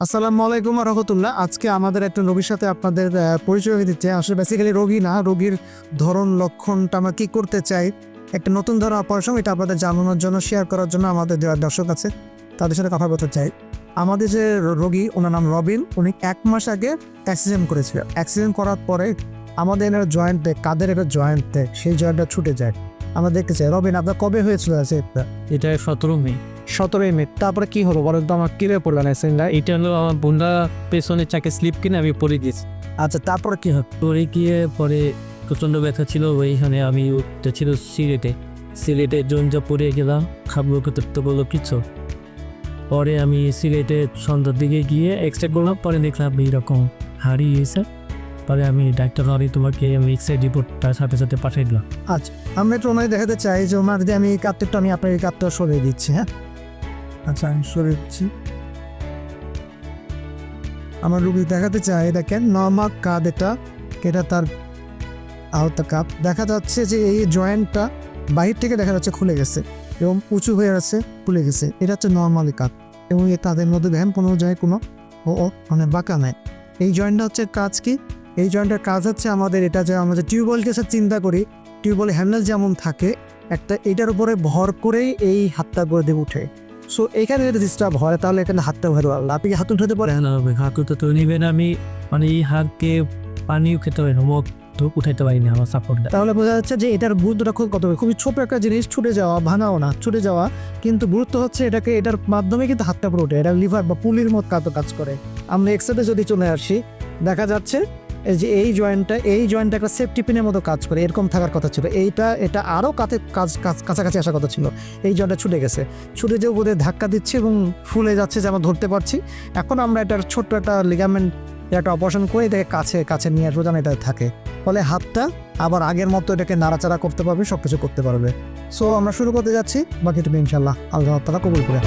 আসসালামু আলাইকুম রহমতুল্লাহ। আজকে আমাদের একটা রোগীর সাথে আপনাদের পরিচয় হয়ে দিচ্ছে আসলে বেসিক্যালি রোগী না, রোগীর ধরন, লক্ষণটা আমরা কী করতে চাই, একটা নতুন ধরনের অপারেশন এটা আপনাদের জানানোর জন্য শেয়ার করার জন্য আমাদের যারা দর্শক আছে, তাদের সাথে কথা বলতে চাই। আমাদের যে রোগী, ওনার নাম রবিন, উনি এক মাস আগে অ্যাক্সিডেন্ট করেছিল। অ্যাক্সিডেন্ট করার পরে আমাদের এনার জয়েন্টে কাদের একটা জয়েন্টে সেই জয়েন্টটা ছুটে যায়। আমরা দেখতে চাই, রবিন, আপনার কবে হয়েছিল এটা সতেরো মে। সতেরোই মে তারপরে কি হলো বলেন তো আমার? কিরে পড়লেন অ্যাক্সিডেন্টটা এটা হলো আমার বোনরা পেছনের চাকে স্লিপ কিনে আমি পরে গেছি। আচ্ছা তারপরে কি হলো? পরে গিয়ে পরে প্রচণ্ড ব্যথা ছিল ওইখানে আমি উঠতে ছিল সিলেটে। সিলেটে জঞ্জা পরে গেলাম খাব করতে বলল কিছু। পরে আমি সিলেটে সন্ধ্যার দিকে গিয়ে এক্সরে করলাম পরে দেখলাম এইরকম হারিয়েছে পরে আমি ডাক্তার হরি তোমাকে আমি এক্সরে রিপোর্টটার সাথে সাথে পাঠিয়ে দিলাম। আচ্ছা আমরা একটু ওনায় দেখাতে চাই যে ওনার যে আমি কাপটা আমি আপনার এই কাপটা সরিয়ে দিচ্ছি হ্যাঁ? আচ্ছা আমি সরিয়ে দিচ্ছি আমার রুগী দেখাতে চাই দেখেন নর্মাল কাপ এটা এটা তার আহত কাপ দেখা যাচ্ছে যে এই জয়েন্টটা বাহির থেকে দেখা যাচ্ছে খুলে গেছে এবং উঁচু হয়ে আছে, খুলে গেছে। এটা হচ্ছে নর্মালি কাপ এবং এ তাদের মধ্যে দেখেন কোনো জায়গায় কোনো ও মানে বাঁকা নেয় এই জয়েন্টটা হচ্ছে কাজ কি? এই জয়েন্টের কাজ হচ্ছে আমাদের এটা যে আমরা যে টিউবওয়েল কেসে চিন্তা করি, টিউবওয়েল হ্যান্ডেল যেমন থাকে, একটা এটার উপরে ভর করেই এই হাতটা করে দিয়ে উঠে। সো এখানে যদি ডিস্টার্ব হয় তাহলে এখানে হাতটা ভরে আল্লাহ আপনি কি হাত উঠাতে পারেন? হাঁটু তো নিবেন আমি। মানে এই হাতকে পানিও খেতে পারি তো উঠাইতে পারি না আমার সাপোর্টটা তাহলে বোঝা যাচ্ছে যে এটার গুরুত্বটা খুব কত খুবই ছোট একটা জিনিস ছুটে যাওয়া ভাঙাও না ছুটে যাওয়া। কিন্তু গুরুত্ব হচ্ছে এটাকে এটার মাধ্যমে কিন্তু হাতটা পুরো ওঠে। এটা লিভার বা পুলির মতো কাজ করে। আমরা এক্সারে যদি চলে আসি দেখা যাচ্ছে যে এই জয়েন্টটা এই জয়েন্টটা একটা সেফটি পিনের মতো কাজ করে, এরকম থাকার কথা ছিল। এইটা, এটা আরও কাছে কাজ কাছাকাছি আসার কথা ছিল। এই জয়েন্টটা ছুটে গেছে। ছুটে যে বোধহয় ধাক্কা দিচ্ছে এবং ফুলে যাচ্ছে যে আমরা ধরতে পারছি। এখন আমরা এটার ছোট্ট একটা লিগামেন্ট একটা অপারেশন করে এটাকে কাছে কাছে নিয়ে আসব যেন এটা থাকে। ফলে হাতটা আবার আগের মতো এটাকে নাড়াচাড়া করতে পারবে সব কিছু করতে পারবে। সো আমরা শুরু করতে যাচ্ছি। বাকিটুকু ইনশাল্লাহ আল্লাহ তালা কবুল করে।